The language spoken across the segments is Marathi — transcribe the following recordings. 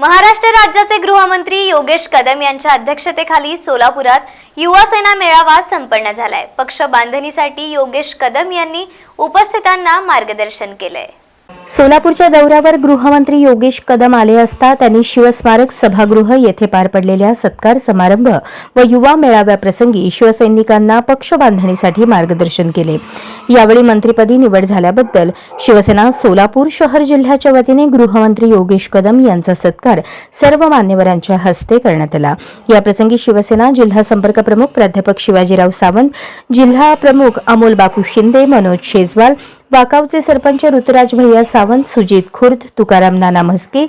महाराष्ट्र राज्याचे गृहमंत्री योगेश कदम यांच्या अध्यक्षतेखाली सोलापुरात युवा सेना मेळावा संपन्न झालाय. पक्ष बांधणीसाठी योगेश कदम यांनी उपस्थितांना मार्गदर्शन केलंय. सोलापूरच्या दौऱ्यावर गृहमंत्री योगेश कदम आले असता त्यांनी शिवस्मारक सभागृह येथे पार पडलेल्या सत्कार समारंभ व युवा मेळाव्याप्रसंगी शिवसैनिकांना पक्ष बांधणीसाठी मार्गदर्शन केले. यावेळी मंत्रिपदी निवड झाल्याबद्दल शिवसेना सोलापूर शहर जिल्ह्याच्या वतीने गृहमंत्री योगेश कदम यांचा सत्कार सर्व मान्यवरांच्या हस्ते करण्यात आला. याप्रसंगी शिवसेना जिल्हा संपर्क प्रमुख प्राध्यापक शिवाजीराव सावंत जिल्हा प्रमुख अमोल बापू शिंदे मनोज शेजवाल वाकावचे सरपंच ऋतुराज भैया सावंत सुजित खुर्द तुकाराम नाना म्हस्के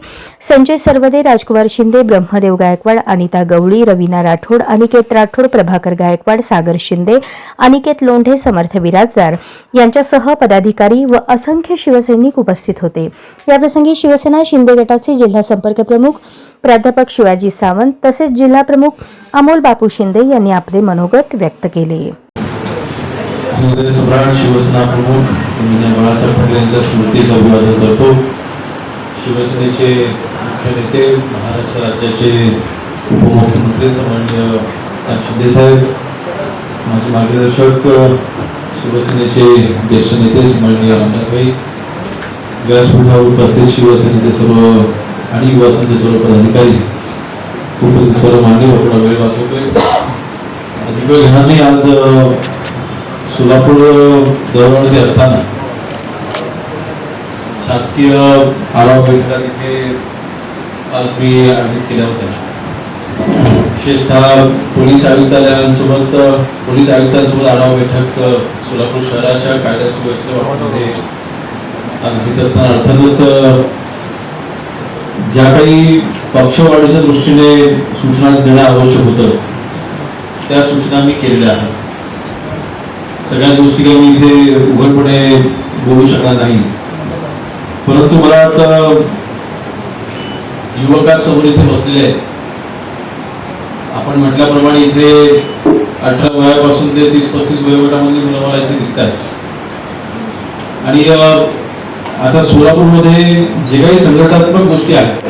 संजय सरवदे राजकुमार शिंदे ब्रह्मदेव गायकवाड अनिता गवळी रवीना राठोड अनिकेत राठोड प्रभाकर गायकवाड सागर शिंदे अनिकेत लोंढे समर्थ बिराजदार यांच्यासह पदाधिकारी व असंख्य शिवसैनिक उपस्थित होते. याप्रसंगी शिवसेना शिंदे गटाचे जिल्हा संपर्क प्रमुख प्राध्यापक शिवाजी सावंत तसेच जिल्हा प्रमुख अमोल बापू शिंदे यांनी आपले मनोगत व्यक्त केले. हृदय सम्राट शिवसेना प्रमुख माननीय म्हणजे बाळासाहेब ठाकरे यांच्या स्मृतीचं अभिवादन करतो. शिवसेनेचे मुख्य नेते महाराष्ट्र राज्याचे उपमुख्यमंत्री सन्माननीय शिंदेसाहेब माझे मार्गदर्शक शिवसेनेचे ज्येष्ठ नेते सन्माननीय रामदासभाई व्यासपीठावर उपस्थित शिवसेनेचे सर्व आणि युवा सर्व पदाधिकारी उपस्थित सर्व मान्य वेळ वाचवतोय. अधिक वेळ घेणार नाही आज सोलापूर दौऱ्यामध्ये असताना शासकीय आढावा बैठका तिथे आज मी आयोजित केल्या होत्या. विशेषतः पोलीस आयुक्तालयांसोबत पोलीस आयुक्तांसोबत आढावा बैठक सोलापूर शहराच्या कायदा सुव्यवस्थेबाबतमध्ये आज घेत असताना. अर्थातच ज्या काही पक्षवाढीच्या दृष्टीने सूचना देणं आवश्यक होतं त्या सूचना मी केलेल्या आहेत. सगळ्या गोष्टी काही मी इथे उघडपणे बोलू शकणार नाही. परंतु मला वाटतं युवकासमोर इथे बसलेले आहेत. आपण म्हटल्याप्रमाणे इथे अठरा वयापासून ते तीस पस्तीस वयोगटामध्ये मुलं मला इथे दिसत आहेत आणि आता सोलापूरमध्ये जे काही संघटनात्मक गोष्टी आहेत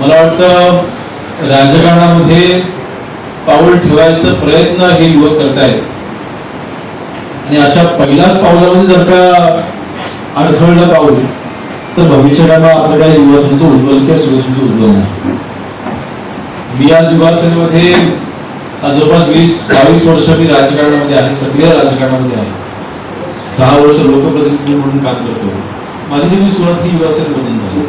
मला वाटतं राजकारणामध्ये पाऊल ठेवायचा प्रयत्न हे युवक करतायत. आणि अशा पहिल्याच पावलामध्ये जर का अडखळलं पाऊल तर भविष्याला आपलं काही युवा संत उज्ज्वल किंवा सुसंत उज्ज्वल नाही. मी आज युवा सेनेमध्ये जवळपास वीस बावीस वर्ष मी राजकारणामध्ये आहे सगळ्या राजकारणामध्ये आहे. सहा वर्ष लोकप्रतिनिधी म्हणून काम करतो माझी देखील सुरुवात ही युवा सेनेमधून झाली.